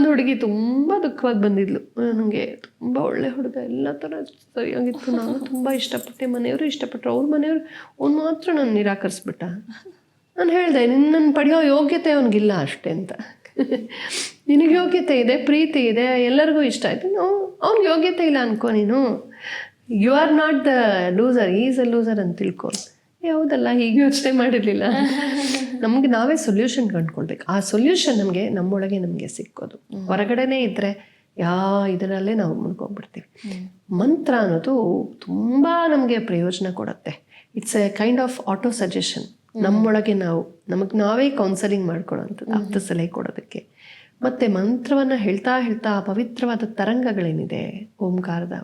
ಒಂದು ಹುಡುಗಿ ತುಂಬ ದುಃಖವಾಗಿ ಬಂದಿದ್ಲು. ನನಗೆ ತುಂಬ ಒಳ್ಳೆ ಹುಡುಗ, ಎಲ್ಲ ಥರ ಸರಿಯಾಗಿತ್ತು. ನಾನು ತುಂಬ ಇಷ್ಟಪಟ್ಟೆ ಮನೆಯವರು, ಇಷ್ಟಪಟ್ಟರು. ಅವ್ರ ಮನೆಯವರು ಅವ್ನು ಮಾತ್ರ ನಾನು ನಿರಾಕರಿಸ್ಬಿಟ್ಟ. ನಾನು ಹೇಳಿದೆ ನಿನ್ನನ್ನು ಪಡೆಯೋ ಯೋಗ್ಯತೆ ಅವನಿಗಿಲ್ಲ ಅಷ್ಟೇ ಅಂತ. ನಿನಗೆ ಯೋಗ್ಯತೆ ಇದೆ, ಪ್ರೀತಿ ಇದೆ, ಎಲ್ಲರಿಗೂ ಇಷ್ಟ ಆಯ್ತು. ಅವ್ನಿಗೆ ಯೋಗ್ಯತೆ ಇಲ್ಲ ಅನ್ಕೋ ನೀನು. You are not the loser is a loser ಅಂತ ತಿಳ್ಕೊ. ಏ, ಹೌದಲ್ಲ ಹೀಗೆ ಯೋಚನೆ ಮಾಡಿರಲಿಲ್ಲ. ನಮಗೆ ನಾವೇ ಸೊಲ್ಯೂಷನ್ ಕಂಡ್ಕೊಳ್ಬೇಕು. ಆ ಸೊಲ್ಯೂಷನ್ ನಮಗೆ ನಮ್ಮೊಳಗೆ ನಮಗೆ ಸಿಕ್ಕೋದು. ಹೊರಗಡೆನೇ ಇದ್ದರೆ ಯಾ ಇದರಲ್ಲೇ ನಾವು ಮುಳ್ಕೊಂಡ್ಬಿಡ್ತೀವಿ. ಮಂತ್ರ ಅನ್ನೋದು ತುಂಬ ನಮಗೆ ಪ್ರಯೋಜನ ಕೊಡುತ್ತೆ. It's a kind of auto suggestion ನಮ್ಮೊಳಗೆ ನಾವು ನಮಗೆ ನಾವೇ ಕೌನ್ಸಲಿಂಗ್ ಮಾಡ್ಕೊಳ್ಳೋಂಥದ್ದು ಅರ್ಥ ಸಲಹೆ ಕೊಡೋದಕ್ಕೆ. ಮತ್ತು ಮಂತ್ರವನ್ನು ಹೇಳ್ತಾ ಹೇಳ್ತಾ ಆ ಪವಿತ್ರವಾದ ತರಂಗಗಳೇನಿದೆ? ಓಂಕಾರದ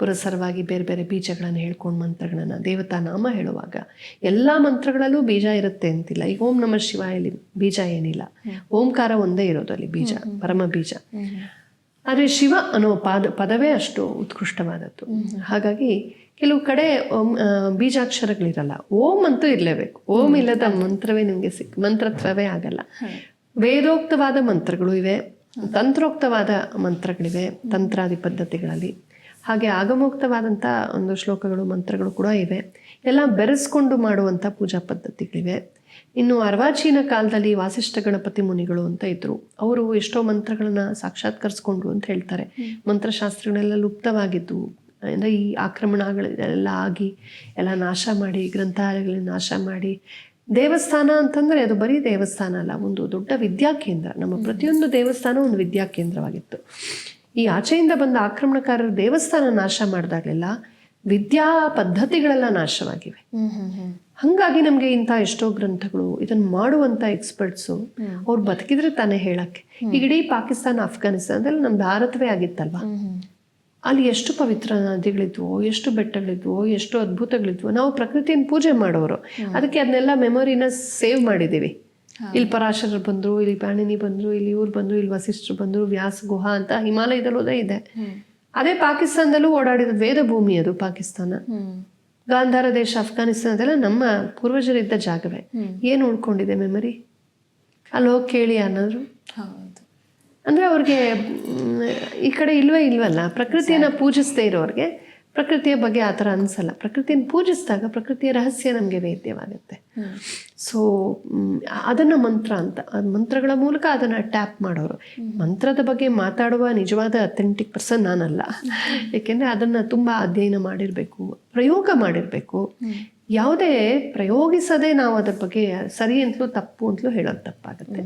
ಪುರಸರವಾಗಿ ಬೇರೆ ಬೇರೆ ಬೀಜಗಳನ್ನು ಹೇಳ್ಕೊಂಡು ಮಂತ್ರಗಳನ್ನು ದೇವತಾ ನಾಮ ಹೇಳುವಾಗ ಎಲ್ಲ ಮಂತ್ರಗಳಲ್ಲೂ ಬೀಜ ಇರುತ್ತೆ ಅಂತಿಲ್ಲ. ಈಗ ಓಂ ನಮ ಶಿವಾಯಲ್ಲಿ ಬೀಜ ಏನಿಲ್ಲ. ಓಂಕಾರ ಒಂದೇ ಇರೋದು ಅಲ್ಲಿ ಬೀಜ ಪರಮ ಬೀಜ. ಆದರೆ ಶಿವ ಅನ್ನೋ ಪಾದ ಪದವೇ ಅಷ್ಟು ಉತ್ಕೃಷ್ಟವಾದದ್ದು. ಹಾಗಾಗಿ ಕೆಲವು ಕಡೆ ಓಂ ಬೀಜಾಕ್ಷರಗಳಿರಲ್ಲ. ಓಂ ಅಂತೂ ಇರಲೇಬೇಕು. ಓಂ ಇಲ್ಲದ ಮಂತ್ರವೇ ನಿಮಗೆ ಸಿಕ್ ಮಂತ್ರತ್ವವೇ ಆಗಲ್ಲ. ವೇದೋಕ್ತವಾದ ಮಂತ್ರಗಳು ಇವೆ ತಂತ್ರೋಕ್ತವಾದ ಮಂತ್ರಗಳಿವೆ ತಂತ್ರಾದಿ ಪದ್ಧತಿಗಳಲ್ಲಿ. ಹಾಗೆ ಆಗಮೋಕ್ತವಾದಂಥ ಒಂದು ಶ್ಲೋಕಗಳು ಮಂತ್ರಗಳು ಕೂಡ ಇವೆ. ಎಲ್ಲ ಬೆರೆಸ್ಕೊಂಡು ಮಾಡುವಂಥ ಪೂಜಾ ಪದ್ಧತಿಗಳಿವೆ. ಇನ್ನು ಅರ್ವಾಚೀನ ಕಾಲದಲ್ಲಿ ವಾಸಿಷ್ಠ ಗಣಪತಿ ಮುನಿಗಳು ಅಂತ ಇದ್ರು. ಅವರು ಎಷ್ಟೋ ಮಂತ್ರಗಳನ್ನ ಸಾಕ್ಷಾತ್ಕರಿಸ್ಕೊಂಡ್ರು ಅಂತ ಹೇಳ್ತಾರೆ. ಮಂತ್ರಶಾಸ್ತ್ರಗಳೆಲ್ಲ ಲುಪ್ತವಾಗಿದ್ದು ಅಂದರೆ ಈ ಆಕ್ರಮಣಗಳೆಲ್ಲ ಆಗಿ ಎಲ್ಲ ನಾಶ ಮಾಡಿ ಗ್ರಂಥಾಲಯಗಳನ್ನ ನಾಶ ಮಾಡಿ. ದೇವಸ್ಥಾನ ಅಂತಂದರೆ ಅದು ಬರೀ ದೇವಸ್ಥಾನ ಅಲ್ಲ ಒಂದು ದೊಡ್ಡ ವಿದ್ಯಾಕೇಂದ್ರ. ನಮ್ಮ ಪ್ರತಿಯೊಂದು ದೇವಸ್ಥಾನ ಒಂದು ವಿದ್ಯಾಕೇಂದ್ರವಾಗಿತ್ತು. ಈ ಆಚೆಯಿಂದ ಬಂದ ಆಕ್ರಮಣಕಾರರು ದೇವಸ್ಥಾನ ನಾಶ ಮಾಡಿದಾಗಲೆಲ್ಲ ವಿದ್ಯಾ ಪದ್ಧತಿಗಳೆಲ್ಲ ನಾಶವಾಗಿವೆ. ಹಾಗಾಗಿ ನಮಗೆ ಇಂಥ ಎಷ್ಟೋ ಗ್ರಂಥಗಳು ಇದನ್ನು ಮಾಡುವಂಥ ಎಕ್ಸ್ಪರ್ಟ್ಸು ಅವ್ರು ಬದುಕಿದ್ರೆ ತಾನೇ ಹೇಳಕ್ಕೆ. ಈಗ ಇಡೀ ಪಾಕಿಸ್ತಾನ ಅಫ್ಘಾನಿಸ್ತಾನದಲ್ಲಿ ನಮ್ಮ ಭಾರತವೇ ಆಗಿತ್ತಲ್ವಾ? ಅಲ್ಲಿ ಎಷ್ಟು ಪವಿತ್ರ ನದಿಗಳಿದ್ವು ಎಷ್ಟು ಬೆಟ್ಟಗಳಿದ್ವು ಎಷ್ಟು ಅದ್ಭುತಗಳಿದ್ವು. ನಾವು ಪ್ರಕೃತಿಯನ್ನು ಪೂಜೆ ಮಾಡೋರು. ಅದಕ್ಕೆ ಅದನ್ನೆಲ್ಲ ಮೆಮೊರಿನ ಸೇವ್ ಮಾಡಿದ್ದೀವಿ ಇಲ್ಲಿ ಪರಾಶರರು ಬಂದರು ಇಲ್ಲಿ ಪಾಣಿನಿ ಬಂದರು ಇಲ್ಲಿ ಇವ್ರು ಬಂದರು ಇಲ್ಲಿ ವಸಿಷ್ಠರು ಬಂದರು ವ್ಯಾಸ ಗುಹಾ ಅಂತ ಹಿಮಾಲಯದಲ್ಲೂ ಇದೆ. ಅದೇ ಪಾಕಿಸ್ತಾನದಲ್ಲೂ ಓಡಾಡಿದ ವೇದ ಭೂಮಿ ಅದು ಪಾಕಿಸ್ತಾನ. ಗಾಂಧಾರ ದೇಶ ಅಫ್ಘಾನಿಸ್ತಾನದೆಲ್ಲ ನಮ್ಮ ಪೂರ್ವಜರಿದ್ದ ಜಾಗವೇ. ಏನು ಉಳ್ಕೊಂಡಿದೆ ಮೆಮರಿ ಅಲ್ಲಿ ಹೋಗಿ ಕೇಳಿ ಅನ್ನೋರು ಅಂದರೆ ಅವ್ರಿಗೆ ಈ ಕಡೆ ಇಲ್ವೇ ಇಲ್ವಲ್ಲ ಪ್ರಕೃತಿಯನ್ನು ಪೂಜಿಸದೇ ಇರೋರಿಗೆ ಪ್ರಕೃತಿಯ ಬಗ್ಗೆ ಆ ಥರ ಅನಿಸಲ್ಲ. ಪ್ರಕೃತಿಯನ್ನು ಪೂಜಿಸಿದಾಗ ಪ್ರಕೃತಿಯ ರಹಸ್ಯ ನಮಗೆ ವೇದ್ಯವಾಗುತ್ತೆ. ಸೊ ಅದನ್ನು ಮಂತ್ರ ಅಂತ. ಮಂತ್ರಗಳ ಮೂಲಕ ಅದನ್ನು ಟ್ಯಾಪ್ ಮಾಡೋರು. ಮಂತ್ರದ ಬಗ್ಗೆ ಮಾತಾಡುವ ನಿಜವಾದ ಅಥೆಂಟಿಕ್ ಪರ್ಸನ್ ನಾನಲ್ಲ. ಏಕೆಂದರೆ ಅದನ್ನು ತುಂಬ ಅಧ್ಯಯನ ಮಾಡಿರಬೇಕು ಪ್ರಯೋಗ ಮಾಡಿರಬೇಕು. ಯಾವುದೇ ಪ್ರಯೋಗಿಸದೆ ನಾವು ಅದರ ಬಗ್ಗೆ ಸರಿ ಅಂತಲೂ ತಪ್ಪು ಅಂತಲೂ ಹೇಳೋದು ತಪ್ಪಾಗುತ್ತೆ.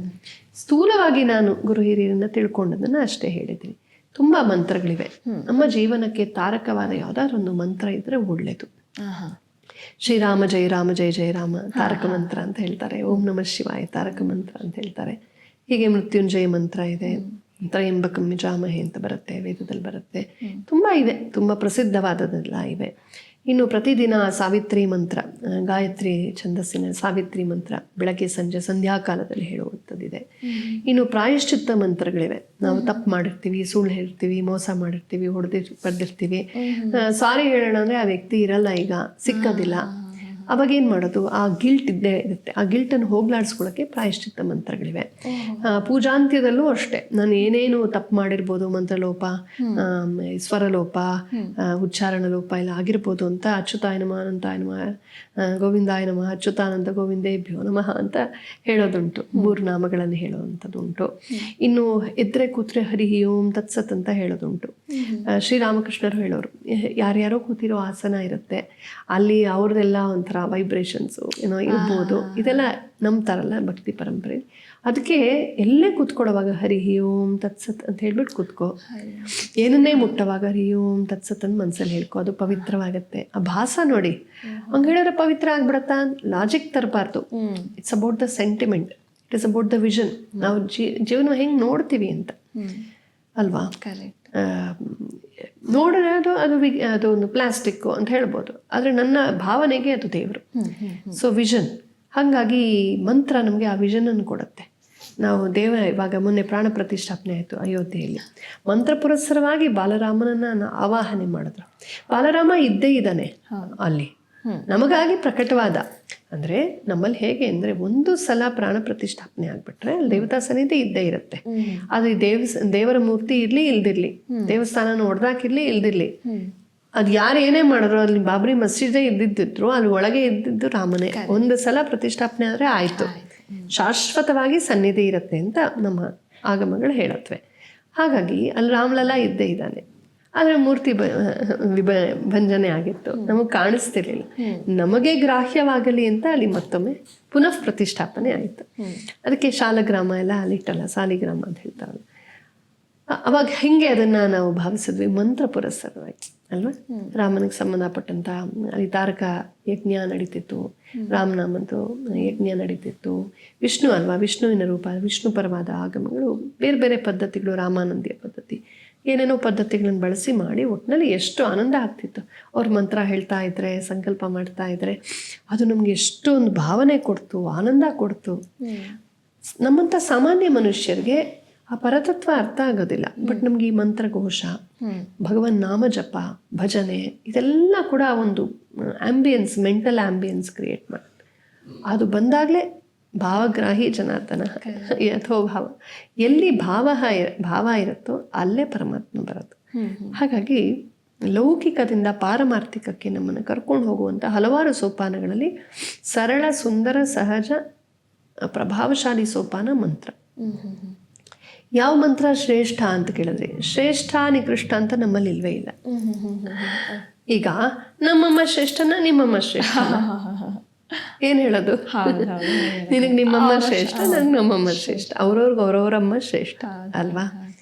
ಸ್ಥೂಲವಾಗಿ ನಾನು ಗುರು ಹಿರಿಯರನ್ನು ತಿಳ್ಕೊಂಡದನ್ನು ಅಷ್ಟೇ ಹೇಳಿದ್ದೀನಿ. ತುಂಬ ಮಂತ್ರಗಳಿವೆ. ನಮ್ಮ ಜೀವನಕ್ಕೆ ತಾರಕವಾದ ಯಾವುದಾದ್ರು ಒಂದು ಮಂತ್ರ ಇದ್ರೆ ಒಳ್ಳೆಯದು ಆಹಾ. ಶ್ರೀರಾಮ ಜಯ ರಾಮ ಜಯ ಜಯ ರಾಮ ತಾರಕ ಮಂತ್ರ ಅಂತ ಹೇಳ್ತಾರೆ. ಓಂ ನಮಃ ಶಿವಾಯ ತಾರಕ ಮಂತ್ರ ಅಂತ ಹೇಳ್ತಾರೆ. ಹೀಗೆ ಮೃತ್ಯುಂಜಯ ಮಂತ್ರ ಇದೆ. ತ್ರಯಂಬಕಂ ಜಾಮಹೆ ಅಂತ ಬರುತ್ತೆ ವೇದದಲ್ಲಿ ಬರುತ್ತೆ. ತುಂಬ ಇದೆ. ತುಂಬ ಪ್ರಸಿದ್ಧವಾದದೆಲ್ಲ ಇವೆ. ಇನ್ನು ಪ್ರತಿದಿನ ಸಾವಿತ್ರಿ ಮಂತ್ರ ಗಾಯತ್ರಿ ಛಂದಸ್ಸಿನ ಸಾವಿತ್ರಿ ಮಂತ್ರ ಬೆಳಗ್ಗೆ ಸಂಜೆ ಸಂಧ್ಯಾಕಾಲದಲ್ಲಿ ಹೇಳುವಂಥದ್ದಿದೆ. ಇನ್ನು ಪ್ರಾಯಶ್ಚಿತ್ತ ಮಂತ್ರಗಳಿವೆ. ನಾವು ತಪ್ಪು ಮಾಡಿರ್ತೀವಿ ಸುಳ್ಳು ಹೇಳ್ತೀವಿ ಮೋಸ ಮಾಡಿರ್ತೀವಿ ಹೊಡೆದಿ ಬರ್ದಿರ್ತೀವಿ. ಸಾರಿ ಹೇಳೋಣ ಅಂದರೆ ಆ ವ್ಯಕ್ತಿ ಇರಲ್ಲ ಈಗ ಸಿಕ್ಕೋದಿಲ್ಲ. ಅವಾಗ ಏನು ಮಾಡೋದು? ಆ ಗಿಲ್ಟ್ ಇದ್ದೇ ಇರುತ್ತೆ. ಆ ಗಿಲ್ಟನ್ನು ಹೋಗ್ಲಾಡಿಸ್ಕೊಳ್ಳೋಕ್ಕೆ ಪ್ರಾಯಶ್ಚಿತ್ತ ಮಂತ್ರಗಳಿವೆ. ಪೂಜಾಂತ್ಯದಲ್ಲೂ ಅಷ್ಟೇ. ನಾನು ಏನೇನು ತಪ್ಪು ಮಾಡಿರ್ಬೋದು ಮಂತ್ರಲೋಪ ಸ್ವರಲೋಪ ಉಚ್ಚಾರಣ ಲೋಪ ಎಲ್ಲ ಆಗಿರ್ಬೋದು ಅಂತ ಅಚ್ಯುತಾಯ ನಮಃ ಅನಂತಾಯ ನಮಃ ಗೋವಿಂದಾಯ ನಮಃ ಅಚ್ಯುತಾನಂದ ಗೋವಿಂದೇಭ್ಯೋ ನಮಃ ಅಂತ ಹೇಳೋದುಂಟು. ಮೂರು ನಾಮಗಳನ್ನು ಹೇಳೋವಂಥದ್ದು ಉಂಟು ಇನ್ನು ಎದ್ರೆ ಕೂತ್ರೆ ಹರಿ ಓಂ ತತ್ಸತ್ ಅಂತ ಹೇಳೋದುಂಟು. ಶ್ರೀರಾಮಕೃಷ್ಣರು ಹೇಳೋರು. ಯಾರ್ಯಾರೋ ಕೂತಿರೋ ಆಸನ ಇರುತ್ತೆ. ಅಲ್ಲಿ ಅವ್ರದೆಲ್ಲ ಒಂಥರ ವೈಬ್ರೇಷನ್ಸು ಏನೋ ಇರ್ಬೋದು. ಇದೆಲ್ಲ ನಂಬ್ತಾರಲ್ಲ ಭಕ್ತಿ ಪರಂಪರೆ. ಅದಕ್ಕೆ ಎಲ್ಲೇ ಕೂತ್ಕೊಳ್ಳೋವಾಗ ಹರಿ ಓಂ ತತ್ಸತ್ ಅಂತ ಹೇಳ್ಬಿಟ್ಟು ಕೂತ್ಕೋ. ಏನನ್ನೇ ಮುಟ್ಟವಾಗ ಹರಿ ಓಂ ತತ್ಸತ್ ಅಂತ ಮನಸ್ಸಲ್ಲಿ ಹೇಳ್ಕೊ ಅದು ಪವಿತ್ರವಾಗತ್ತೆ. ಆ ಭಾಸ ನೋಡಿ ಹಂಗೆ ಹೇಳಿದ್ರೆ ಪವಿತ್ರ ಆಗ್ಬಿಡತ್ತಾ? Logic ತರಬಾರ್ದು. It's about the sentiment it is about the vision ನಾವು ಜೀವನ ಹೆಂಗೆ ನೋಡ್ತೀವಿ ಅಂತ. ಅಲ್ವಾ? ಕರೆಕ್ಟ್ ನೋಡಿದ್ರೆ ಅದು ಅದು ವಿ ಅದು ಒಂದು ಪ್ಲಾಸ್ಟಿಕ್ಕು ಅಂತ ಹೇಳ್ಬೋದು. ಆದರೆ ನನ್ನ ಭಾವನೆಗೆ ಅದು ದೇವರು. ಸೊ ವಿಷನ್ ಹಾಗಾಗಿ ಮಂತ್ರ ನಮಗೆ ಆ ವಿಷನನ್ನು ಕೊಡುತ್ತೆ. ನಾವು ದೇವ ಇವಾಗ ಮೊನ್ನೆ ಪ್ರಾಣ ಪ್ರತಿಷ್ಠಾಪನೆ ಆಯಿತು ಅಯೋಧ್ಯೆಯಲ್ಲಿ. ಮಂತ್ರ ಪುರಸ್ಸರವಾಗಿ ಬಾಲರಾಮನನ್ನ ಆವಾಹನೆ ಮಾಡಿದ್ರು. ಬಾಲರಾಮ ಇದ್ದೇ ಇದ್ದಾನೆ ಅಲ್ಲಿ. ನಮಗಾಗಿ ಪ್ರಕಟವಾದ. ಅಂದ್ರೆ ನಮ್ಮಲ್ಲಿ ಹೇಗೆ ಅಂದ್ರೆ ಒಂದು ಸಲ ಪ್ರಾಣ ಪ್ರತಿಷ್ಠಾಪನೆ ಆಗ್ಬಿಟ್ರೆ ಅಲ್ಲಿ ದೇವತಾ ಸನ್ನಿಧಿ ಇದ್ದೇ ಇರುತ್ತೆ. ಅದು ದೇವ ದೇವರ ಮೂರ್ತಿ ಇರ್ಲಿ ಇಲ್ದಿರ್ಲಿ ದೇವಸ್ಥಾನ ಹೊಡೆದಾಕಿರ್ಲಿ ಇಲ್ದಿರ್ಲಿ ಅದು ಯಾರು ಏನೇ ಮಾಡಿದ್ರು ಅಲ್ಲಿ ಬಾಬ್ರಿ ಮಸೀದೇ ಇದ್ದಿದ್ದಿದ್ರು ಅಲ್ಲಿ ಒಳಗೆ ಇದ್ದಿದ್ದು ರಾಮನೇ. ಒಂದು ಸಲ ಪ್ರತಿಷ್ಠಾಪನೆ ಆದ್ರೆ ಆಯ್ತು. ಶಾಶ್ವತವಾಗಿ ಸನ್ನಿಧಿ ಇರುತ್ತೆ ಅಂತ ನಮ್ಮ ಆಗಮಗಳು ಹೇಳತ್ವೆ ಹಾಗಾಗಿ ಅಲ್ಲಿ ರಾಮಲಲ್ಲ ಇದ್ದೇ ಇದ್ದಾನೆ. ಆದರೆ ಮೂರ್ತಿ ಬ ವಿಭ ಭಂಜನೆ ಆಗಿತ್ತು. ನಮಗೆ ಕಾಣಿಸ್ತಿರ್ಲಿಲ್ಲ. ನಮಗೆ ಗ್ರಾಹ್ಯವಾಗಲಿ ಅಂತ ಅಲ್ಲಿ ಮತ್ತೊಮ್ಮೆ ಪುನಃ ಪ್ರತಿಷ್ಠಾಪನೆ ಆಯಿತು. ಅದಕ್ಕೆ ಶಾಲಗ್ರಾಮ ಎಲ್ಲ ಅಲ್ಲಿಟ್ಟಲ್ಲ ಸಾಲಿಗ್ರಾಮ ಅಂತ ಹೇಳ್ತಾರಲ್ಲ. ಅವಾಗ ಹೆಂಗೆ ಅದನ್ನ ನಾವು ಭಾವಿಸಿದ್ವಿ? ಮಂತ್ರ ಪುರಸ್ಸರವಾಗಿ ಅಲ್ವಾ? ರಾಮನಿಗೆ ಸಂಬಂಧಪಟ್ಟಂತ ಅಲ್ಲಿ ತಾರಕ ಯಜ್ಞ ನಡೀತಿತ್ತು. ರಾಮನಾಮಂದು ಯಜ್ಞ ನಡೀತಿತ್ತು. ವಿಷ್ಣು ಅಲ್ವಾ? ವಿಷ್ಣುವಿನ ರೂಪ ವಿಷ್ಣು ಪರವಾದ ಆಗಮಗಳು ಬೇರೆ ಬೇರೆ ಪದ್ಧತಿಗಳು ರಾಮಾನಂದಿಯ ಪದ್ಧತಿ. ಏನೇನೋ ಪದ್ಧತಿಗಳನ್ನು ಬಳಸಿ ಮಾಡಿ ಒಟ್ಟಿನಲ್ಲಿ ಎಷ್ಟು ಆನಂದ ಆಗ್ತಿತ್ತು. ಅವ್ರ ಮಂತ್ರ ಹೇಳ್ತಾ ಇದ್ರೆ ಸಂಕಲ್ಪ ಮಾಡ್ತಾ ಇದ್ರೆ ಅದು ನಮ್ಗೆ ಎಷ್ಟು ಒಂದು ಭಾವನೆ ಕೊಡ್ತು ಆನಂದ ಕೊಡ್ತು. ನಮ್ಮಂಥ ಸಾಮಾನ್ಯ ಮನುಷ್ಯರಿಗೆ ಆ ಪರತತ್ವ ಅರ್ಥ ಆಗೋದಿಲ್ಲ. ಬಟ್ ನಮ್ಗೆ ಈ ಮಂತ್ರಘೋಷ ಭಗವನ್ ನಾಮ ಜಪ ಭಜನೆ ಇದೆಲ್ಲ ಕೂಡ ಒಂದು ಆಂಬಿಯನ್ಸ್ ಮೆಂಟಲ್ ಆಂಬಿಯನ್ಸ್ ಕ್ರಿಯೇಟ್ ಮಾಡಿ. ಅದು ಬಂದಾಗಲೇ ಭಾವಗ್ರಾಹಿ ಜನಾರ್ದನ. ಯಥೋಭಾವ ಎಲ್ಲಿ ಭಾವ ಭಾವ ಇರುತ್ತೋ ಅಲ್ಲೇ ಪರಮಾತ್ಮ ಬರೋದು. ಹಾಗಾಗಿ ಲೌಕಿಕದಿಂದ ಪಾರಮಾರ್ಥಿಕಕ್ಕೆ ನಮ್ಮನ್ನು ಕರ್ಕೊಂಡು ಹೋಗುವಂಥ ಹಲವಾರು ಸೋಪಾನಗಳಲ್ಲಿ ಸರಳ ಸುಂದರ ಸಹಜ ಪ್ರಭಾವಶಾಲಿ ಸೋಪಾನ ಮಂತ್ರ. ಯಾವ ಮಂತ್ರ ಶ್ರೇಷ್ಠ ಅಂತ ಕೇಳಿದ್ರೆ ಶ್ರೇಷ್ಠ ನಿಕೃಷ್ಟ ಅಂತ ನಮ್ಮಲ್ಲಿ ಇಲ್ವೇ ಇಲ್ಲ. ಈಗ ನಮ್ಮಮ್ಮ ಶ್ರೇಷ್ಠನ ನಿಮ್ಮಮ್ಮ ಶ್ರೇಷ್ಠ ಏನ್ ಹೇಳೋದು? ನಿನಗೆ ನಿಮ್ಮಮ್ಮ ಶ್ರೇಷ್ಠ ನಂಗೆ ನಮ್ಮಮ್ಮ ಶ್ರೇಷ್ಠ. ಅವ್ರವ್ರಿಗೆ ಅವ್ರವ್ರಮ್ಮ ಶ್ರೇಷ್ಠ ಅಲ್ವಾ?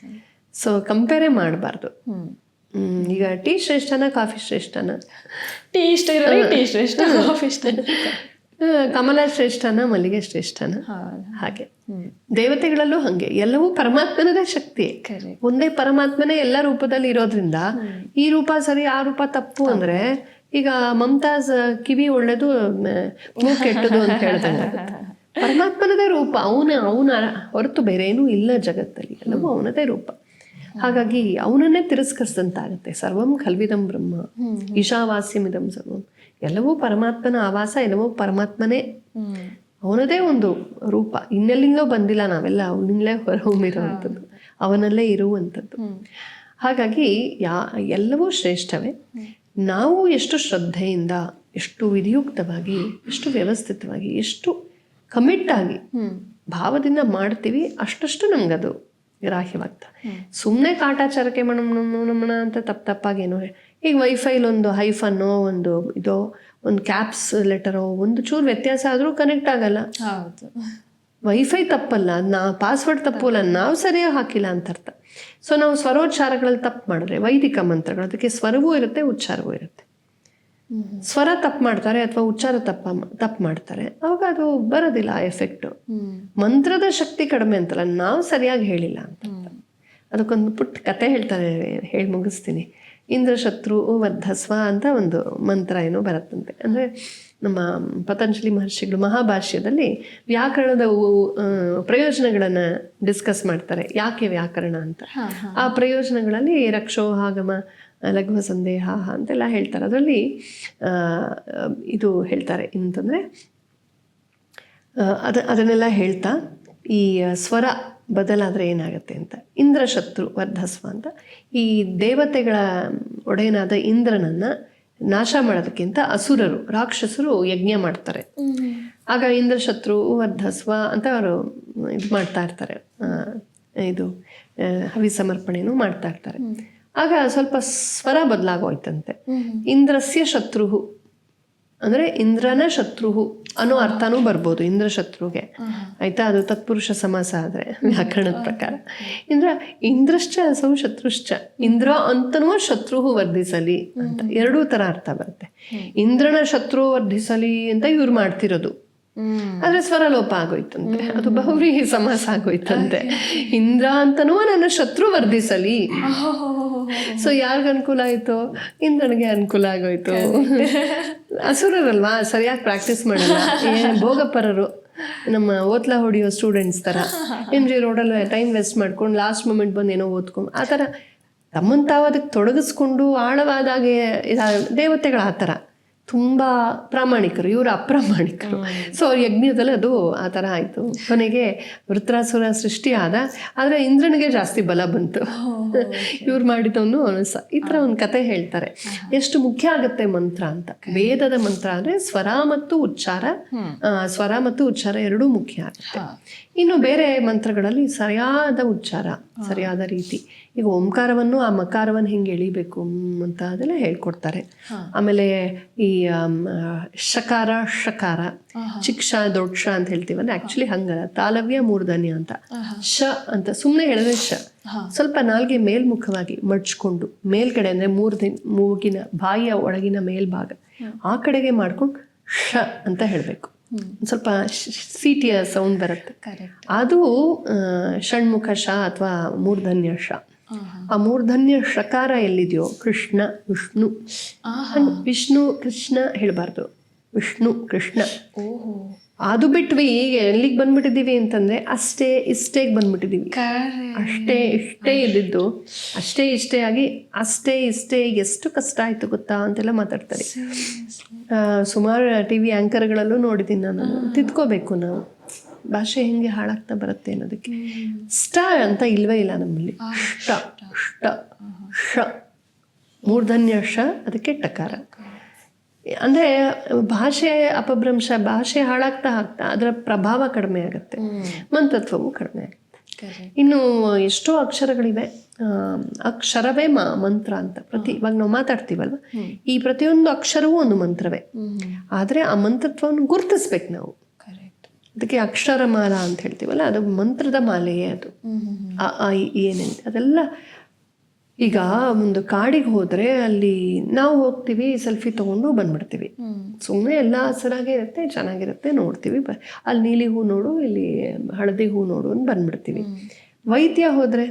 ಸೊ ಕಂಪೇರೇ ಮಾಡಬಾರ್ದು. ಈಗ ಟೀ ಶ್ರೇಷ್ಠನ ಕಾಫಿ ಶ್ರೇಷ್ಠನ? ಟೀ ಇಷ್ಟ ಟೀ ಇಷ್ಟ ಕಾಫಿ ಇಷ್ಟ ಕಮಲ ಶ್ರೇಷ್ಠನ ಮಲ್ಲಿಗೆ ಶ್ರೇಷ್ಠನ? ಹಾಗೆ. ದೇವತೆಗಳಲ್ಲೂ ಹಂಗೆ. ಎಲ್ಲವೂ ಪರಮಾತ್ಮನದೇ ಶಕ್ತಿ. ಒಂದೇ ಪರಮಾತ್ಮನೇ ಎಲ್ಲ ರೂಪದಲ್ಲಿ ಇರೋದ್ರಿಂದ ಈ ರೂಪ ಸರಿ ಆ ರೂಪ ತಪ್ಪು. ಅಂದ್ರೆ ಈಗ ಮಮತಾಜ್ ಕಿವಿ ಒಳ್ಳೇದು ಮೂ ಮೂಗು ಕೆಟ್ಟದು ಅಂತ ಹೇಳ್ದಂಗೆ ಪರಮಾತ್ಮನದೇ ರೂಪ. ಅವನ ಅವನ ಹೊರತು ಬೇರೆ ಏನೂ ಇಲ್ಲ ಜಗತ್ತಲ್ಲಿ. ಎಲ್ಲವೂ ಅವನದೇ ರೂಪ. ಹಾಗಾಗಿ ಅವನನ್ನೇ ತಿರಸ್ಕರಿಸಿದಂತಾಗುತ್ತೆ. ಸರ್ವಂ ಖಲ್ವಿದಂ ಬ್ರಹ್ಮ. ಈಶಾವಾಸ್ಯಮಿದಂ ಸರ್ವಂ. ಎಲ್ಲವೂ ಪರಮಾತ್ಮನ ಆವಾಸ ಎಲ್ಲವೂ ಪರಮಾತ್ಮನೇ. ಅವನದೇ ಒಂದು ರೂಪ. ಇನ್ನೆಲ್ಲಿಂದೋ ಬಂದಿಲ್ಲ ನಾವೆಲ್ಲ. ಅವನಿಂದಲೇ ಹೊರಹೊಮ್ಮಿರುವಂಥದ್ದು. ಅವನಲ್ಲೇ ಇರುವಂಥದ್ದು. ಹಾಗಾಗಿ ಯಾ ಎಲ್ಲವೂ ಶ್ರೇಷ್ಠವೇ. ನಾವು ಎಷ್ಟು ಶ್ರದ್ಧೆಯಿಂದ ಎಷ್ಟು ವಿಧಿಯುಕ್ತವಾಗಿ ಎಷ್ಟು ವ್ಯವಸ್ಥಿತವಾಗಿ ಎಷ್ಟು ಕಮಿಟ್ ಆಗಿ ಭಾವದಿಂದ ಮಾಡ್ತೀವಿ ಅಷ್ಟಷ್ಟು ನಮ್ಗದು ಗ್ರಾಹ್ಯವಾಗ್ತಾ. ಸುಮ್ಮನೆ ಕಾಟಾಚಾರಕ್ಕೆ ಮಣ ನಮ್ಮಣ ಅಂತ ತಪ್ಪು ತಪ್ಪಾಗಿ ಏನೋ ಹೇ- ಈಗ ವೈಫೈಲೊಂದು ಹೈಫನ್ನೋ ಒಂದು ಇದೋ ಒಂದು ಕ್ಯಾಪ್ಸ್ ಲೆಟರೋ ಒಂದು ಚೂರು ವ್ಯತ್ಯಾಸ ಆದರೂ ಕನೆಕ್ಟ್ ಆಗಲ್ಲ. ಹೌದು. ವೈಫೈ ತಪ್ಪಲ್ಲ, ನಾ ಪಾಸ್ವರ್ಡ್ ತಪ್ಪು ಅಲ್ಲ, ನಾವು ಸರಿಯಾಗಿ ಹಾಕಿಲ್ಲ ಅಂತ ಅರ್ಥ. ಸೊ ನಾವು ಸ್ವರೋಚ್ಚಾರಗಳಲ್ಲಿ ತಪ್ಪು ಮಾಡಿದ್ರೆ, ವೈದಿಕ ಮಂತ್ರಗಳು, ಅದಕ್ಕೆ ಸ್ವರವೂ ಇರುತ್ತೆ, ಉಚ್ಚಾರವೂ ಇರುತ್ತೆ. ಸ್ವರ ತಪ್ಪು ಮಾಡ್ತಾರೆ ಅಥವಾ ಉಚ್ಚಾರ ತಪ್ಪ ತಪ್ಪು ಮಾಡ್ತಾರೆ, ಅವಾಗ ಅದು ಬರೋದಿಲ್ಲ ಆ ಎಫೆಕ್ಟು. ಮಂತ್ರದ ಶಕ್ತಿ ಕಡಿಮೆ ಅಂತಲ್ಲ, ನಾವು ಸರಿಯಾಗಿ ಹೇಳಿಲ್ಲ ಅಂತ ಅದಕ್ಕೊಂದು ಪುಟ್ಟ ಕತೆ ಹೇಳ್ತಾರೆ, ಹೇಳಿ ಮುಗಿಸ್ತೀನಿ. ಇಂದ್ರ ಶತ್ರು ವರ್ಧಸ್ವ ಅಂತ ಒಂದು ಮಂತ್ರ ಏನೋ ಬರುತ್ತಂತೆ. ಅಂದರೆ ನಮ್ಮ ಪತಂಜಲಿ ಮಹರ್ಷಿಗಳು ಮಹಾಭಾಷ್ಯದಲ್ಲಿ ವ್ಯಾಕರಣದ ಪ್ರಯೋಜನಗಳನ್ನು ಡಿಸ್ಕಸ್ ಮಾಡ್ತಾರೆ. ಯಾಕೆ ವ್ಯಾಕರಣ ಅಂತ? ಆ ಪ್ರಯೋಜನಗಳಲ್ಲಿ ರಕ್ಷೋಹಾಗಮ ಲಘು ಸಂದೇಹ ಅಂತೆಲ್ಲ ಹೇಳ್ತಾರೆ. ಅದರಲ್ಲಿ ಇದು ಹೇಳ್ತಾರೆ. ಏನಂತಂದರೆ ಅದ ಅದನ್ನೆಲ್ಲ ಹೇಳ್ತಾ ಈ ಸ್ವರ ಬದಲಾದರೆ ಏನಾಗುತ್ತೆ ಅಂತ. ಇಂದ್ರ ಶತ್ರು ವರ್ಧಸ್ವ ಅಂತ. ಈ ದೇವತೆಗಳ ಒಡೆಯನಾದ ಇಂದ್ರನನ್ನ ನಾಶ ಮಾಡೋದಕ್ಕಿಂತ ಅಸುರರು ರಾಕ್ಷಸರು ಯಜ್ಞ ಮಾಡ್ತಾರೆ. ಆಗ ಇಂದ್ರ ಶತ್ರು ವರ್ಧಸ್ವ ಅಂತ ಅವರು ಇದು ಮಾಡ್ತಾ ಇರ್ತಾರೆ. ಇದು ಹವಿ ಸಮರ್ಪಣೆನೂ ಮಾಡ್ತಾ ಇರ್ತಾರೆ. ಆಗ ಸ್ವಲ್ಪ ಸ್ವರ ಬದಲಾಗೋಯ್ತಂತೆ. ಇಂದ್ರಸ್ಯ ಶತ್ರು ಅಂದ್ರೆ ಇಂದ್ರನ ಶತ್ರು ಅನ್ನೋ ಅರ್ಥನೂ ಬರ್ಬೋದು ಇಂದ್ರ ಶತ್ರುಗೆ ಆಯ್ತಾ? ಅದು ತತ್ಪುರುಷ ಸಮಾಸ ಆದ್ರೆ ವ್ಯಾಕರಣದ ಪ್ರಕಾರ. ಇಂದ್ರ ಇಂದ್ರಶ್ಚ ಅಸೌ ಶತ್ರುಶ್ಚ. ಇಂದ್ರ ಅಂತನೂ ಶತ್ರು ವರ್ಧಿಸಲಿ ಅಂತ. ಎರಡೂ ತರ ಅರ್ಥ ಬರುತ್ತೆ. ಇಂದ್ರನ ಶತ್ರು ವರ್ಧಿಸಲಿ ಅಂತ ಇವ್ರು ಮಾಡ್ತಿರೋದು. ಆದ್ರೆ ಸ್ವರ ಲೋಪ ಆಗೋಯ್ತಂತೆ ಅದು ಬಹುವ್ರೀಹಿ ಸಮಾಸ ಆಗೋಯ್ತಂತೆ. ಇಂದ್ರ ಅಂತನೂ ನನ್ನ ಶತ್ರು ವರ್ಧಿಸಲಿ. ಸೊ ಯಾರಿಗ ಅನುಕೂಲ ಆಯಿತು? ಇನ್ನು ನನಗೆ ಅನುಕೂಲ ಆಗೋಯ್ತು. ಅಸುರರಲ್ವಾ? ಸರಿಯಾಗಿ ಪ್ರಾಕ್ಟೀಸ್ ಮಾಡಲ್ಲ. ಭೋಗಪರರು ನಮ್ಮ ಓತ್ಲಾ ಹೊಡಿಯೋ ಸ್ಟೂಡೆಂಟ್ಸ್ ಥರ ಎಂ ಜಿ ರೋಡಲ್ಲಿ ಟೈಮ್ ವೇಸ್ಟ್ ಮಾಡ್ಕೊಂಡು ಲಾಸ್ಟ್ ಮೂಮೆಂಟ್ ಬಂದು ಏನೋ ಓದ್ಕೊಂಡು ಆ ಥರ ತಮ್ಮನ್ನು ತಾವು ಅದಕ್ಕೆ ತೊಡಗಿಸ್ಕೊಂಡು ಆಳವಾದಾಗೆ ದೇವತೆಗಳು ಆ ಥರ ತುಂಬ ಪ್ರಾಮಾಣಿಕರು ಇವರು ಅಪ್ರಾಮಾಣಿಕರು. ಸೊ ಅವ್ರ ಯಜ್ಞದಲ್ಲಿ ಅದು ಆ ಥರ ಆಯಿತು. ಕೊನೆಗೆ ವೃತ್ರಾಸುರ ಸೃಷ್ಟಿಯಾದ ಆದ ಆದರೆ ಇಂದ್ರನಿಗೆ ಜಾಸ್ತಿ ಬಲ ಬಂತು. ಇವ್ರು ಮಾಡಿದವನು ಸ- ಈ ಥರ ಒಂದು ಕತೆ ಹೇಳ್ತಾರೆ. ಎಷ್ಟು ಮುಖ್ಯ ಆಗುತ್ತೆ ಮಂತ್ರ ಅಂತ. ವೇದದ ಮಂತ್ರ ಅಂದರೆ ಸ್ವರ ಮತ್ತು ಉಚ್ಚಾರ. ಸ್ವರ ಮತ್ತು ಉಚ್ಚಾರ ಎರಡೂ ಮುಖ್ಯ ಆಗುತ್ತೆ. ಇನ್ನು ಬೇರೆ ಮಂತ್ರಗಳಲ್ಲಿ ಸರಿಯಾದ ಉಚ್ಚಾರ ಸರಿಯಾದ ರೀತಿ. ಈಗ ಓಂಕಾರವನ್ನು ಆ ಮಕಾರವನ್ನು ಹೆಂಗೆ ಎಳಿಬೇಕು ಅಂತ ಅದೆಲ್ಲ ಹೇಳ್ಕೊಡ್ತಾರೆ. ಆಮೇಲೆ ಈ ಶಕಾರ ಶಕಾರ. ಚಿಕ್ಕ ಶ ದೊಡ್ಡ ಶ ಅಂತ ಹೇಳ್ತೀವಲ್ಲ ಆಕ್ಚುಲಿ ಹಂಗಲ್ಲ. ತಾಲವ್ಯ ಮೂರ್ಧನ್ಯ ಅಂತ. ಶ ಅಂತ ಸುಮ್ಮನೆ ಹೇಳಿದ್ರೆ ಶ. ಸ್ವಲ್ಪ ನಾಲ್ಗೆ ಮೇಲ್ಮುಖವಾಗಿ ಮಡ್ಚ್ಕೊಂಡು ಮೇಲ್ಗಡೆ ಅಂದ್ರೆ ಮೂರ್ ದಿನ ಮೂಗಿನ ಬಾಯಿಯ ಒಳಗಿನ ಮೇಲ್ಭಾಗ ಆ ಕಡೆಗೆ ಮಾಡ್ಕೊಂಡು ಶ ಅಂತ ಹೇಳಬೇಕು. ಸ್ವಲ್ಪ ಸೀಟಿಯ ಸೌಂಡ್ ಬರುತ್ತೆ. ಅದು ಷಣ್ಮುಖ ಶ ಅಥವಾ ಮೂರ್ಧನ್ಯ ಶ. ಆ ಮೂರ್ಧನ್ಯ ಶಕಾರ ಎಲ್ಲಿದೆಯೋ? ಕೃಷ್ಣ ವಿಷ್ಣು. ವಿಷ್ಣು ಕೃಷ್ಣ ಹೇಳಬಾರ್ದು. ವಿಷ್ಣು ಕೃಷ್ಣ. ಅದು ಬಿಟ್ವಿ ಈಗ ಎಲ್ಲಿಗೆ ಬಂದ್ಬಿಟ್ಟಿದ್ದೀವಿ ಅಂತಂದ್ರೆ ಅಷ್ಟೇ ಇಷ್ಟೇಗೆ ಬಂದ್ಬಿಟ್ಟಿದ್ದೀವಿ. ಅಷ್ಟೇ ಇಷ್ಟೇ ಇದ್ದಿದ್ದು ಅಷ್ಟೇ ಇಷ್ಟೇ ಆಗಿ ಅಷ್ಟೇ ಇಷ್ಟೇ ಎಷ್ಟು ಕಷ್ಟ ಆಯ್ತು ಗೊತ್ತಾ ಅಂತೆಲ್ಲ ಮಾತಾಡ್ತಾರೆ. ಸುಮಾರು ಟಿ ವಿ ಆ್ಯಂಕರ್ಗಳಲ್ಲೂ ನೋಡಿದ್ದೀನಿ ನಾನು ತಿದ್ಕೋಬೇಕು ನಾವು. ಭಾಷೆ ಹೆಂಗೆ ಹಾಳಾಗ್ತಾ ಬರುತ್ತೆ ಅನ್ನೋದಕ್ಕೆ. ಸ್ಟ ಅಂತ ಇಲ್ವೇ ಇಲ್ಲ ನಮ್ಮಲ್ಲಿ. ಶ. ಮೂರ್ಧನ್ಯ ಶ ಅದಕ್ಕೆ ಟಕಾರ. ಅಂದರೆ ಭಾಷೆ ಅಪಭ್ರಂಶ ಭಾಷೆ ಹಾಳಾಗ್ತಾ ಆಗ್ತಾ ಅದರ ಪ್ರಭಾವ ಕಡಿಮೆ ಆಗುತ್ತೆ. ಮಂತ್ರತ್ವವು ಕಡಿಮೆ ಆಗುತ್ತೆ. ಇನ್ನು ಎಷ್ಟೋ ಅಕ್ಷರಗಳಿವೆ. ಅಕ್ಷರವೇ ಮ ಮಂತ್ರ ಅಂತ. ಪ್ರತಿ ಇವಾಗ ನಾವು ಮಾತಾಡ್ತೀವಲ್ವ? ಈ ಪ್ರತಿಯೊಂದು ಅಕ್ಷರವೂ ಒಂದು ಮಂತ್ರವೇ. ಆದರೆ ಆ ಮಂತ್ರತ್ವವನ್ನು ಗುರುತಿಸ್ಬೇಕು ನಾವು. ಅದಕ್ಕೆ ಅಕ್ಷರಮಾಲ ಅಂತ ಹೇಳ್ತೀವಲ್ಲ ಅದು ಮಂತ್ರದ ಮಾಲೆಯೇ ಅದು. ಆ ಏನೇನು ಅದೆಲ್ಲ ಈಗ ಒಂದು ಕಾಡಿಗೆ ಹೋದರೆ ಅಲ್ಲಿ ನಾವು ಹೋಗ್ತೀವಿ ಸೆಲ್ಫಿ ತೊಗೊಂಡು ಬಂದ್ಬಿಡ್ತೀವಿ. ಸುಮ್ಮನೆ ಎಲ್ಲ ಹಸಿರಾಗೇ ಇರುತ್ತೆ ಚೆನ್ನಾಗಿರುತ್ತೆ ನೋಡ್ತೀವಿ. ಬ ಅಲ್ಲಿ ನೀಲಿ ಹೂ ನೋಡು ಇಲ್ಲಿ ಹಳದಿ ಹೂ ನೋಡು ಅಂತ ಬಂದ್ಬಿಡ್ತೀವಿ. ವೈದ್ಯ ಹೋದರೆ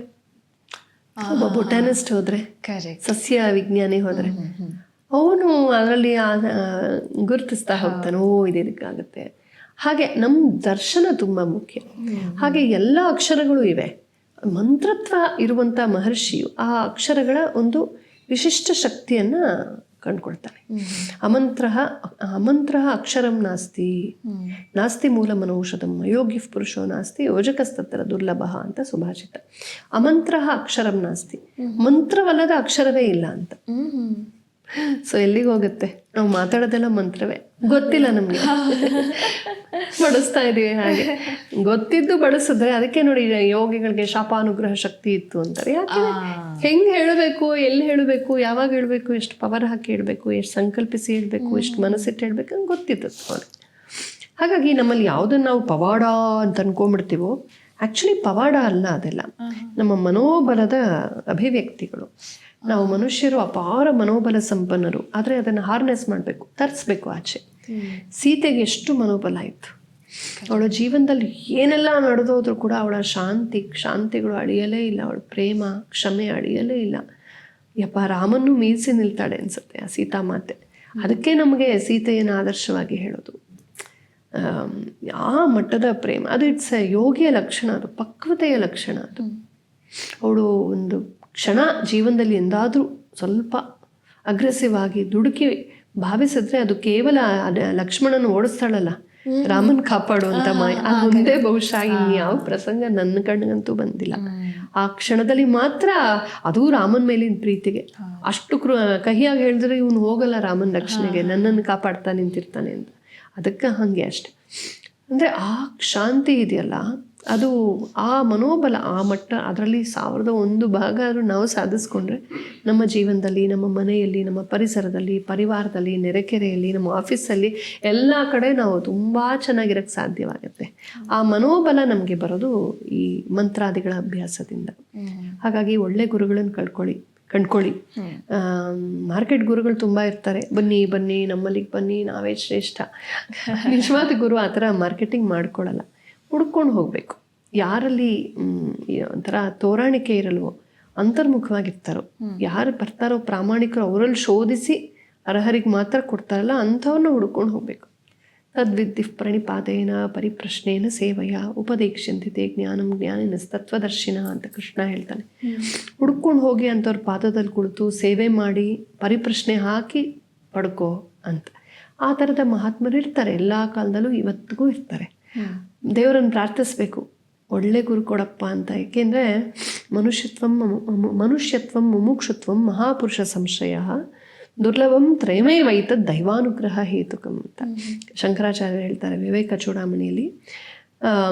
ಒಬ್ಬ ಬೊಟಾನಿಸ್ಟ್ ಹೋದರೆ ಸಸ್ಯ ವಿಜ್ಞಾನಿ ಹೋದರೆ ಅವನು ಅದರಲ್ಲಿ ಗುರುತಿಸ್ತಾ ಹೋಗ್ತಾನೆ ಓ ಇದು ಇದಕ್ಕಾಗುತ್ತೆ. ಹಾಗೆ ನಮ್ಮ ದರ್ಶನ ತುಂಬ ಮುಖ್ಯ. ಹಾಗೆ ಎಲ್ಲ ಅಕ್ಷರಗಳು ಇವೆ. ಮಂತ್ರತ್ವ ಇರುವಂಥ ಮಹರ್ಷಿಯು ಆ ಅಕ್ಷರಗಳ ಒಂದು ವಿಶಿಷ್ಟ ಶಕ್ತಿಯನ್ನು ಕಂಡುಕೊಳ್ತಾನೆ. ಅಮಂತ್ರ ಅಮಂತ್ರ ಅಕ್ಷರಂ ನಾಸ್ತಿ. ನಾಸ್ತಿ ಮೂಲ ಮನೌಷಧಂ ಅಯೋಗ್ಯ ಪುರುಷೋ ನಾಸ್ತಿ, ಯೋಜಕಸ್ತತ್ರ ದುರ್ಲಭ ಅಂತ ಸುಭಾಷಿತ. ಅಮಂತ್ರ ಅಕ್ಷರಂ ನಾಸ್ತಿ. ಮಂತ್ರವಲ್ಲದ ಅಕ್ಷರವೇ ಇಲ್ಲ ಅಂತ. ಸೊ ಎಲ್ಲಿಗೆ ಹೋಗುತ್ತೆ? ನಾವು ಮಾತಾಡೋದೆಲ್ಲ ಮಂತ್ರವೇ. ಗೊತ್ತಿಲ್ಲ ನಮಗೆ. ಬಡಿಸ್ತಾ ಇದೀವಿ ಹಾಗೆ. ಗೊತ್ತಿದ್ದು ಬಡಿಸಿದ್ರೆ ಅದಕ್ಕೆ ನೋಡಿ ಯೋಗಿಗಳಿಗೆ ಶಾಪಾನುಗ್ರಹ ಶಕ್ತಿ ಇತ್ತು ಅಂತಾರೆ. ಯಾಕೆ? ಹೆಂಗ್ ಹೇಳಬೇಕು ಎಲ್ಲಿ ಹೇಳಬೇಕು ಯಾವಾಗ ಹೇಳಬೇಕು ಎಷ್ಟು ಪವರ್ ಹಾಕಿ ಹೇಳಬೇಕು ಎಷ್ಟು ಸಂಕಲ್ಪಿಸಿ ಹೇಳಬೇಕು ಎಷ್ಟು ಮನಸ್ಸಿಟ್ಟು ಹೇಳಬೇಕು ಅಂತ ಗೊತ್ತಿತ್ತು ಅವ್ರಿಗೆ ಹಾಗಾಗಿ ನಮ್ಮಲ್ಲಿ ಯಾವುದನ್ನು ನಾವು ಪವಾಡ ಅಂತ ಅನ್ಕೊಂಡ್ಬಿಡ್ತೀವೋ ಆ್ಯಕ್ಚುಲಿ ಪವಾಡ ಅಲ್ಲ ಅದೆಲ್ಲ. ನಮ್ಮ ಮನೋಬಲದ ಅಭಿವ್ಯಕ್ತಿಗಳು. ನಾವು ಮನುಷ್ಯರು ಅಪಾರ ಮನೋಬಲ ಸಂಪನ್ನರು ಆದರೆ ಅದನ್ನು ಹಾರ್ನೆಸ್ ಮಾಡಬೇಕು ತರಿಸ್ಬೇಕು ಆಚೆ. ಸೀತೆಗೆ ಎಷ್ಟು ಮನೋಬಲ ಇತ್ತು ಅವಳ ಜೀವನದಲ್ಲಿ ಏನೆಲ್ಲ ನಡೆದೋದ್ರೂ ಕೂಡ ಅವಳ ಶಾಂತಿ ಶಾಂತಿಗಳು ಅಳಿಯಲೇ ಇಲ್ಲ ಅವಳ ಪ್ರೇಮ ಕ್ಷಮೆ ಅಳಿಯಲೇ ಇಲ್ಲ. ಯಪ್ಪ ರಾಮನ್ನು ಮೀರಿಸಿ ನಿಲ್ತಾಳೆ ಅನ್ಸುತ್ತೆ ಆ ಸೀತಾಮಾತೆ ಅದಕ್ಕೆ ನಮಗೆ ಸೀತೆಯನ್ನು ಆದರ್ಶವಾಗಿ ಹೇಳೋದು. ಆ ಮಟ್ಟದ ಪ್ರೇಮ ಅದು ಇಟ್ಸ್ ಎ ಯೋಗಿಯ ಲಕ್ಷಣ ಅದು ಪಕ್ವತೆಯ ಲಕ್ಷಣ ಅದು. ಅವಳು ಒಂದು ಕ್ಷಣ ಜೀವನದಲ್ಲಿ ಎಂದಾದರೂ ಸ್ವಲ್ಪ ಅಗ್ರೆಸಿವ್ ಆಗಿ ದುಡುಕಿ ಭಾವಿಸಿದ್ರೆ ಅದು ಕೇವಲ ಲಕ್ಷ್ಮಣನ ಓಡಿಸ್ತಾಳಲ್ಲ. ರಾಮನ್ ಕಾಪಾಡುವಂತ ಮಾಯ. ಆ ಮುಂದೆ ಬಹುಶಃ ಇನ್ಯಾವ ಪ್ರಸಂಗ ನನ್ನ ಕಣ್ಣಿಗಂತೂ ಬಂದಿಲ್ಲ. ಆ ಕ್ಷಣದಲ್ಲಿ ಮಾತ್ರ ಅದು ರಾಮನ್ ಮೇಲಿನ ಪ್ರೀತಿಗೆ. ಅಷ್ಟು ಕ್ರೂ ಕಹಿಯಾಗಿ ಹೇಳಿದ್ರೆ ಇವನು ಹೋಗಲ್ಲ ರಾಮನ್ ರಕ್ಷಣೆಗೆ. ನನ್ನನ್ನು ಕಾಪಾಡ್ತಾ ನಿಂತಿರ್ತಾನೆ ಅಂತ. ಅದಕ್ಕೆ ಹಾಗೆ ಅಷ್ಟೆ. ಅಂದರೆ ಆ ಶಾಂತಿ ಇದೆಯಲ್ಲ. ಅದು ಆ ಮನೋಬಲ ಆ ಮಟ್ಟ ಅದರಲ್ಲಿ ಸಾವಿರದ ಒಂದು ಭಾಗ ಆದರೂ ನಾವು ಸಾಧಿಸ್ಕೊಂಡ್ರೆ ನಮ್ಮ ಜೀವನದಲ್ಲಿ ನಮ್ಮ ಮನೆಯಲ್ಲಿ ನಮ್ಮ ಪರಿಸರದಲ್ಲಿ ಪರಿವಾರದಲ್ಲಿ ನೆರೆಕೆರೆಯಲ್ಲಿ ನಮ್ಮ ಆಫೀಸಲ್ಲಿ ಎಲ್ಲ ಕಡೆ ನಾವು ತುಂಬ ಚೆನ್ನಾಗಿರೋಕ್ಕೆ ಸಾಧ್ಯವಾಗುತ್ತೆ. ಆ ಮನೋಬಲ ನಮಗೆ ಬರೋದು ಈ ಮಂತ್ರಾದಿಗಳ ಅಭ್ಯಾಸದಿಂದ. ಹಾಗಾಗಿ ಒಳ್ಳೆ ಗುರುಗಳನ್ನು ಕಳ್ಕೊಳ್ಳಿ ಕಂಡ್ಕೊಳ್ಳಿ. ಮಾರ್ಕೆಟ್ ಗುರುಗಳು ತುಂಬ ಇರ್ತಾರೆ. ಬನ್ನಿ ಬನ್ನಿ ನಮ್ಮಲ್ಲಿಗೆ ಬನ್ನಿ ನಾವೇ ಶ್ರೇಷ್ಠ. ನಿಜವಾದ ಗುರು ಆ ಥರ ಮಾರ್ಕೆಟಿಂಗ್ ಮಾಡ್ಕೊಳ್ಳಲ್ಲ ಹುಡ್ಕೊಂಡು ಹೋಗಬೇಕು. ಯಾರಲ್ಲಿ ಒಂಥರ ತೋರಾಣಿಕೆ ಇರಲ್ವೋ ಅಂತರ್ಮುಖವಾಗಿರ್ತಾರೋ ಯಾರು ಬರ್ತಾರೋ ಪ್ರಾಮಾಣಿಕರು ಅವರಲ್ಲಿ ಶೋಧಿಸಿ ಅರ್ಹರಿಗೆ ಮಾತ್ರ ಕೊಡ್ತಾರಲ್ಲ ಅಂಥವ್ರನ್ನ ಹುಡ್ಕೊಂಡು ಹೋಗಬೇಕು. ತದ್ವಿದ್ಧಿ ಪ್ರಣಿಪಾದೇನ ಪರಿಪ್ರಶ್ನೇನ ಸೇವೆಯ ಉಪದೇಶಂತಿದೆ ಜ್ಞಾನಂ ಜ್ಞಾನಿನ ತತ್ವದರ್ಶಿನ ಅಂತ ಕೃಷ್ಣ ಹೇಳ್ತಾನೆ. ಹುಡ್ಕೊಂಡು ಹೋಗಿ ಅಂಥವ್ರ ಪಾದದಲ್ಲಿ ಕುಳಿತು ಸೇವೆ ಮಾಡಿ ಪರಿಪ್ರಶ್ನೆ ಹಾಕಿ ಪಡ್ಕೋ ಅಂತ. ಆ ಥರದ ಮಹಾತ್ಮರು ಇರ್ತಾರೆ ಎಲ್ಲ ಕಾಲದಲ್ಲೂ ಇವತ್ತಿಗೂ ಇರ್ತಾರೆ. ದೇವರನ್ನು ಪ್ರಾರ್ಥಿಸ್ಬೇಕು. ಒಳ್ಳೆ ಗುರು ಕೊಡಪ್ಪ ಅಂತ. ಏಕೆಂದರೆ ಮನುಷ್ಯತ್ವಂ ಮನುಷ್ಯತ್ವಂ ಮುಮುಕ್ಷತ್ವಂ ಮಹಾಪುರುಷ ಸಂಶಯ. ದುರ್ಲಭಂ ತ್ರಯಮೇವೈತ ದೈವಾನುಗ್ರಹ ಹೇತುಕಂ ಅಂತ. ಶಂಕರಾಚಾರ್ಯ ಹೇಳ್ತಾರೆ ವಿವೇಕ ಚೂಡಾಮಣಿಯಲ್ಲಿ. ಆ,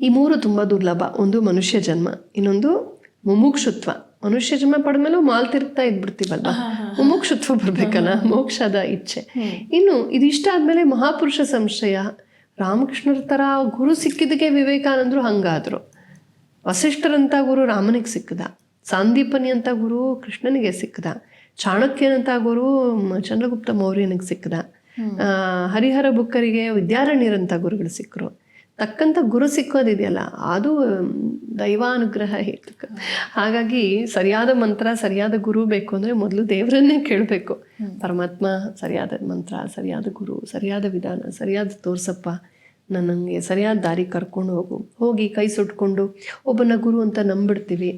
ಈ ಮೂರು ತುಂಬ ದುರ್ಲಭ. ಒಂದು ಮನುಷ್ಯ ಜನ್ಮ ಇನ್ನೊಂದು ಮುಮುಕ್ಷುತ್ವ. ಮನುಷ್ಯ ಜನ್ಮ ಪಡೆದ್ಮೇಲೆ ಮಾಲ್ ತಿರುಗ್ತಾ ಇದ್ಬಿಡ್ತೀವಲ್ವ ಮುಮುಕ್ಷುತ್ವ ಬರ್ಬೇಕಲ್ಲ ಮೋಕ್ಷದ ಇಚ್ಛೆ. ಇನ್ನು ಇದಿಷ್ಟ ಆದಮೇಲೆ ಮಹಾಪುರುಷ ಸಂಶಯ ರಾಮಕೃಷ್ಣರ ಥರ ಗುರು ಸಿಕ್ಕಿದ್ದಕ್ಕೆ ವಿವೇಕಾನಂದರು ಹಂಗಾದರು. ವಸಿಷ್ಠರಂಥ ಗುರು ರಾಮನಿಗೆ ಸಿಕ್ಕದ. ಸಾಂದೀಪನಿ ಅಂತ ಗುರು ಕೃಷ್ಣನಿಗೆ ಸಿಕ್ಕದ. ಚಾಣಕ್ಯನಂತ ಗುರು ಚಂದ್ರಗುಪ್ತ ಮೌರ್ಯನಿಗೆ ಸಿಕ್ಕದ. ಹರಿಹರ ಬುಕ್ಕರಿಗೆ ವಿದ್ಯಾರಣ್ಯರಂಥ ಗುರುಗಳು ಸಿಕ್ಕರು. ತಕ್ಕಂಥ ಗುರು ಸಿಕ್ಕೋದಿದೆಯಲ್ಲ ಅದು ದೈವಾನುಗ್ರಹ ಹೇತುಕ. ಹಾಗಾಗಿ ಸರಿಯಾದ ಮಂತ್ರ ಸರಿಯಾದ ಗುರು ಬೇಕು ಅಂದರೆ ಮೊದಲು ದೇವರನ್ನೇ ಕೇಳಬೇಕು. ಪರಮಾತ್ಮ ಸರಿಯಾದ ಮಂತ್ರ ಸರಿಯಾದ ಗುರು ಸರಿಯಾದ ವಿಧಾನ ಸರಿಯಾದ ತೋರ್ಸಪ್ಪ. ನನಗೆ ಸರಿಯಾದ ದಾರಿ ಕರ್ಕೊಂಡು ಹೋಗು. ಹೋಗಿ ಕೈ ಸುಟ್ಕೊಂಡು ಒಬ್ಬನ ಗುರು ಅಂತ ನಂಬಿಡ್ತೀವಿ.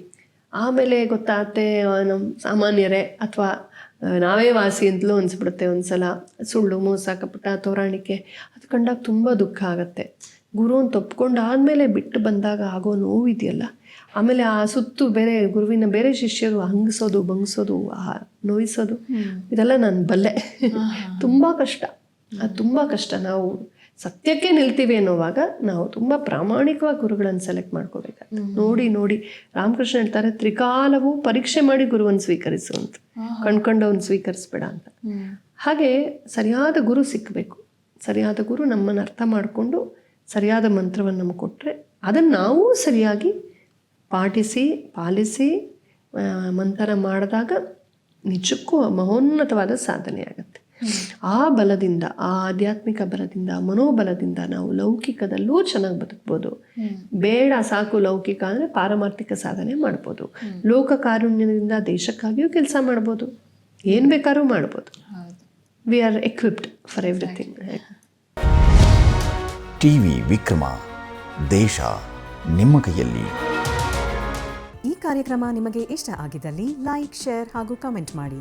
ಆಮೇಲೆ ಗೊತ್ತಾತೆ ನಮ್ಮ ಸಾಮಾನ್ಯರೇ ಅಥವಾ ನಾವೇ ವಾಸಿ ಅಂತಲೂ ಅನಿಸ್ಬಿಡುತ್ತೆ ಒಂದ್ಸಲ. ಸುಳ್ಳು ಮೋಸ ಕಪಟ ತೋರಾಣಿಕೆ ಅದು ಕಂಡಾಗ ತುಂಬ ದುಃಖ ಆಗುತ್ತೆ. ಗುರು ಅಂತ ಒಪ್ಕೊಂಡು ಆದಮೇಲೆ ಬಿಟ್ಟು ಬಂದಾಗ ಆಗೋ ನೋವು ಇದೆಯಲ್ಲ. ಆಮೇಲೆ ಆ ಸುತ್ತು ಬೇರೆ ಗುರುವಿನ ಬೇರೆ ಶಿಷ್ಯರು ಹಂಗಿಸೋದು ಬಂಗಿಸೋದು ಆ ನೋಯಿಸೋದು ಇದೆಲ್ಲ ನಾನು ಬಲ್ಲೆ. ತುಂಬ ಕಷ್ಟ. ಅದು ತುಂಬ ಕಷ್ಟ. ನಾವು ಸತ್ಯಕ್ಕೆ ನಿಲ್ತೀವಿ ಅನ್ನೋವಾಗ ನಾವು ತುಂಬ ಪ್ರಾಮಾಣಿಕವಾಗಿ ಗುರುಗಳನ್ನು ಸೆಲೆಕ್ಟ್ ಮಾಡ್ಕೋಬೇಕಾಗ್ತದೆ ನೋಡಿ ನೋಡಿ. ರಾಮಕೃಷ್ಣ ಹೇಳ್ತಾರೆ ತ್ರಿಕಾಲವು ಪರೀಕ್ಷೆ ಮಾಡಿ ಗುರುವನ್ನು ಸ್ವೀಕರಿಸು ಅಂತ. ಕಣ್ಕೊಂಡವನು ಸ್ವೀಕರಿಸ್ಬೇಡ ಅಂತ. ಹಾಗೆ ಸರಿಯಾದ ಗುರು ಸಿಕ್ಕಬೇಕು ಸರಿಯಾದ ಗುರು ನಮ್ಮನ್ನು ಅರ್ಥ ಮಾಡಿಕೊಂಡು ಸರಿಯಾದ ಮಂತ್ರವನ್ನು ನಮಗೆ ಕೊಟ್ಟರೆ ಅದನ್ನು ನಾವು ಸರಿಯಾಗಿ ಪಾಠಿಸಿ ಪಾಲಿಸಿ ಮಂತ್ರ ಮಾಡಿದಾಗ ನಿಜಕ್ಕೂ ಮಹೋನ್ನತವಾದ ಸಾಧನೆ ಆಗುತ್ತೆ. ಆ ಬಲದಿಂದ ಆ ಆಧ್ಯಾತ್ಮಿಕ ಬಲದಿಂದ ಮನೋಬಲದಿಂದ ನಾವು ಲೌಕಿಕದಲ್ಲೂ ಚೆನ್ನಾಗಿ ಬದುಕ್ಬೋದು. ಬೇಡ ಸಾಕು ಲೌಕಿಕ ಅಂದರೆ ಪಾರಮಾರ್ಥಿಕ ಸಾಧನೆ ಮಾಡ್ಬೋದು. ಲೋಕ ಕಾರುಣ್ಯದಿಂದ ದೇಶಕ್ಕಾಗಿಯೂ ಕೆಲಸ ಮಾಡ್ಬೋದು. ಏನು ಬೇಕಾದ್ರೂ ಮಾಡ್ಬೋದು. We are equipped for everything TV Vikrama ದೇಶ ನಿಮ್ಮ ಕೈಯಲ್ಲಿ. ಈ ಕಾರ್ಯಕ್ರಮ ನಿಮಗೆ ಇಷ್ಟ ಆಗಿದ್ದಲ್ಲಿ ಲೈಕ್ ಶೇರ್ ಹಾಗೂ ಕಮೆಂಟ್ ಮಾಡಿ.